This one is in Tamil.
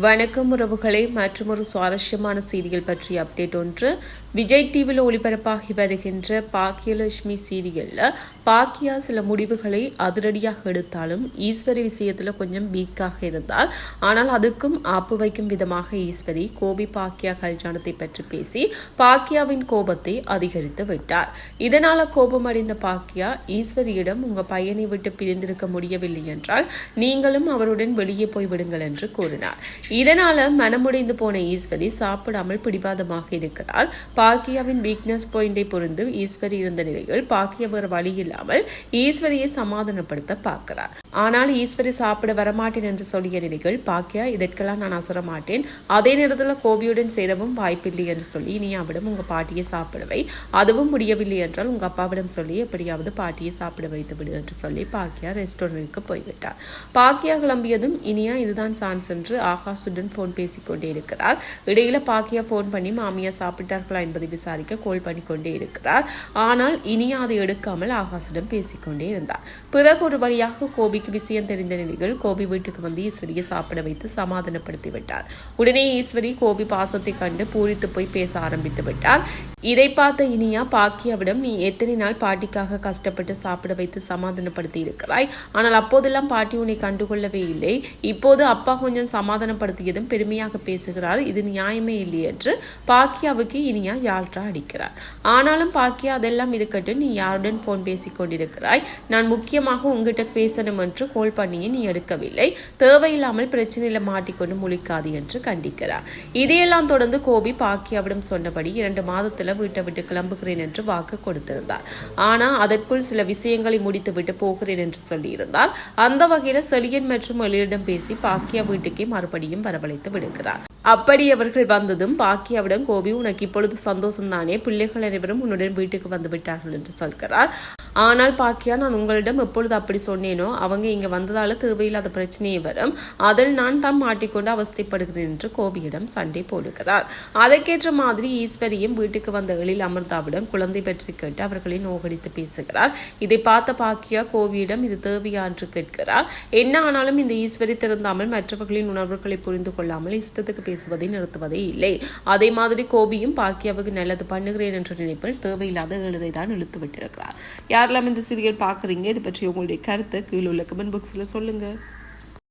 வணக்கம் உறவுகளை. மற்றும் ஒரு சுவாரஸ்யமான செய்திகள் பற்றிய அப்டேட் ஒன்று. விஜய் டிவியில் ஒளிபரப்பாகி வருகின்ற பாக்கியலட்சுமி சீரியலில் பாக்கியா சில முடிவுகளை அதிரடியாக எடுத்தாலும் ஈஸ்வரி விஷயத்தில் கொஞ்சம் வீக்காக இருந்தால் ஆனால் அதுக்கும் ஆப்பு வைக்கும் விதமாக ஈஸ்வரி கோபி பாக்கியா கல்யாணத்தை பற்றி பேசி பாக்கியாவின் கோபத்தை அதிகரித்து விட்டார். இதனால் கோபமடைந்த பாக்கியா ஈஸ்வரியிடம் உங்கள் பையனை விட்டு பிரிந்திருக்க முடியவில்லை என்றால் நீங்களும் அவருடன் வெளியே போய் விடுங்கள் என்று கூறினார். இதனால் மனமுடைந்து போன ஈஸ்வரி சாப்பிடாமல் பிடிவாதமாக இருக்கிறார். பாக்கியாவின் வீக்னஸ் பாயிண்டை பொருந்து ஈஸ்வரி இருந்த நிலையில் பாக்கியா வேறு வழி இல்லாமல் ஈஸ்வரியை சமாதானப்படுத்த பார்க்கிறார். ஆனால் ஈஸ்வரி சாப்பிட வரமாட்டேன் என்று சொல்லிய நிலையில் பாக்கியா இதற்கெல்லாம் நான் அசர மாட்டேன். அதே நேரத்தில் கோபியுடன் சேரவும் வாய்ப்பில்லை என்று சொல்லி இனியாவிடம் உங்க பாட்டியை சாப்பிடவை. அதுவும் முடியவில்லை என்றால் உங்க அப்பாவிடம் சொல்லி எப்படியாவது பாட்டியை சாப்பிட வைத்து விடு என்று சொல்லி பாக்கியா ரெஸ்டாரண்ட்டுக்கு போய்விட்டார். பாக்கியா கிளம்பியதும் இனியா இதுதான் சான்ஸ் என்று ஆகாஷுடன் போன் பேசிக்கொண்டே இருக்கிறார். இடையில பாக்கியா போன் பண்ணி மாமியா சாப்பிட்டார்களா என்பதை விசாரிக்க கோல் பண்ணி கொண்டே இருக்கிறார். ஆனால் இனியா அதை எடுக்காமல் ஆகாஷிடம் பேசிக்கொண்டே இருந்தார். பிறகு ஒரு வழியாக கோபிக்கு விஷயம் தெரிந்த நிலையில் கோபி வீட்டுக்கு வந்து ஈஸ்வரியை சாப்பிட வைத்து சமாதானப்படுத்தி விட்டார். உடனே ஈஸ்வரி கோபி பாசத்தை கண்டு பூரித்து போய் பேச ஆரம்பித்து விட்டார். இதை பார்த்த இனியா பாக்கியாவிடம் நீ எத்தனை நாள் பாட்டிக்காக கஷ்டப்பட்டு சாப்பிட வைத்து சமாதானப்படுத்தி இருக்கிறாய் ஆனால் அப்போதெல்லாம் பாட்டி உன்னை கண்டுகொள்ளவே இல்லை. இப்போது அப்பா கொஞ்சம் சமாதானப்படுத்தியதும் பெருமையாக பேசுகிறார். இது நியாயமே இல்லை என்று பாக்கியாவுக்கு இனியா யாழ்ரா அடிக்கிறார். ஆனாலும் பாக்கியா அதெல்லாம் இருக்கட்டும். நீ யாருடன் போன் பேசிக் கொண்டிருக்கிறாய்? நான் முக்கியமாக உங்ககிட்ட பேசணும் என்று கோல் பண்ணியே நீ எடுக்கவில்லை. தேவையில்லாமல் பிரச்சனையில மாட்டிக்கொண்டு முழிக்காது என்று கண்டிக்கிறார். இதையெல்லாம் தொடர்ந்து கோபி பாக்கியாவிடம் சொன்னபடி இரண்டு மாதத்துல வீட்டை விட்டு கிளம்புகிறேன் என்று வாக்கு கொடுத்திருந்தார். ஆனால் அதற்குள் சில விஷயங்களை முடித்துவிட்டு போகிறேன் என்று சொல்லியிருந்தார் அந்த வகையில் செலியன் மற்றும் எளியிடம் பேசி பாக்கியா வீட்டுக்கே மறுபடியும் வரவழைத்து விடுகிறார். அப்படி அவர்கள் வந்ததும் பாக்கியாவிடம் கோபி உனக்கு இப்பொழுது சந்தோஷம் தானே பிள்ளைகள் அனைவரும் உன்னுடன் வீட்டுக்கு வந்து விட்டார்கள் என்று சொல்கிறார். ஆனால் பாக்கியா நான் உங்களிடம் எப்பொழுது அப்படி சொன்னேனோ அவங்க இங்க வந்ததால தேவையில்லாத பிரச்சனையே வரும். அதில் நான் தான் மாட்டிக்கொண்டு அவஸ்தைப்படுகிறேன் என்று கோபியிடம் சண்டை போடுகிறார். அதற்கேற்ற மாதிரி ஈஸ்வரியும் வீட்டுக்கு வந்த எழில் அமிர்தாவிடம் குழந்தை பற்றி கேட்டு அவர்களை நோகடித்து பேசுகிறார். இதை பார்த்த பாக்கியா கோபியிடம் இது தேவையா என்று கேட்கிறார். என்ன ஆனாலும் இந்த ஈஸ்வரி திருந்தாமல் மற்றவர்களின் உணர்வுகளை புரிந்து கொள்ளாமல் இஷ்டத்துக்கு பேசுவதை நிறுத்துவதே இல்லை. அதே மாதிரி கோபியும் பாக்கியாவுக்கு நல்லது பண்ணுகிறேன் என்ற நினைப்பில் தேவையில்லாத ஏழரை தான் இழுத்து விட்டிருக்கிறார். யாரெல்லாம் இந்த சீரியல் பார்க்குறீங்க? இது பற்றி உங்களுடைய கருத்தை கீழே உள்ள கமெண்ட் பாக்ஸில் சொல்லுங்கள்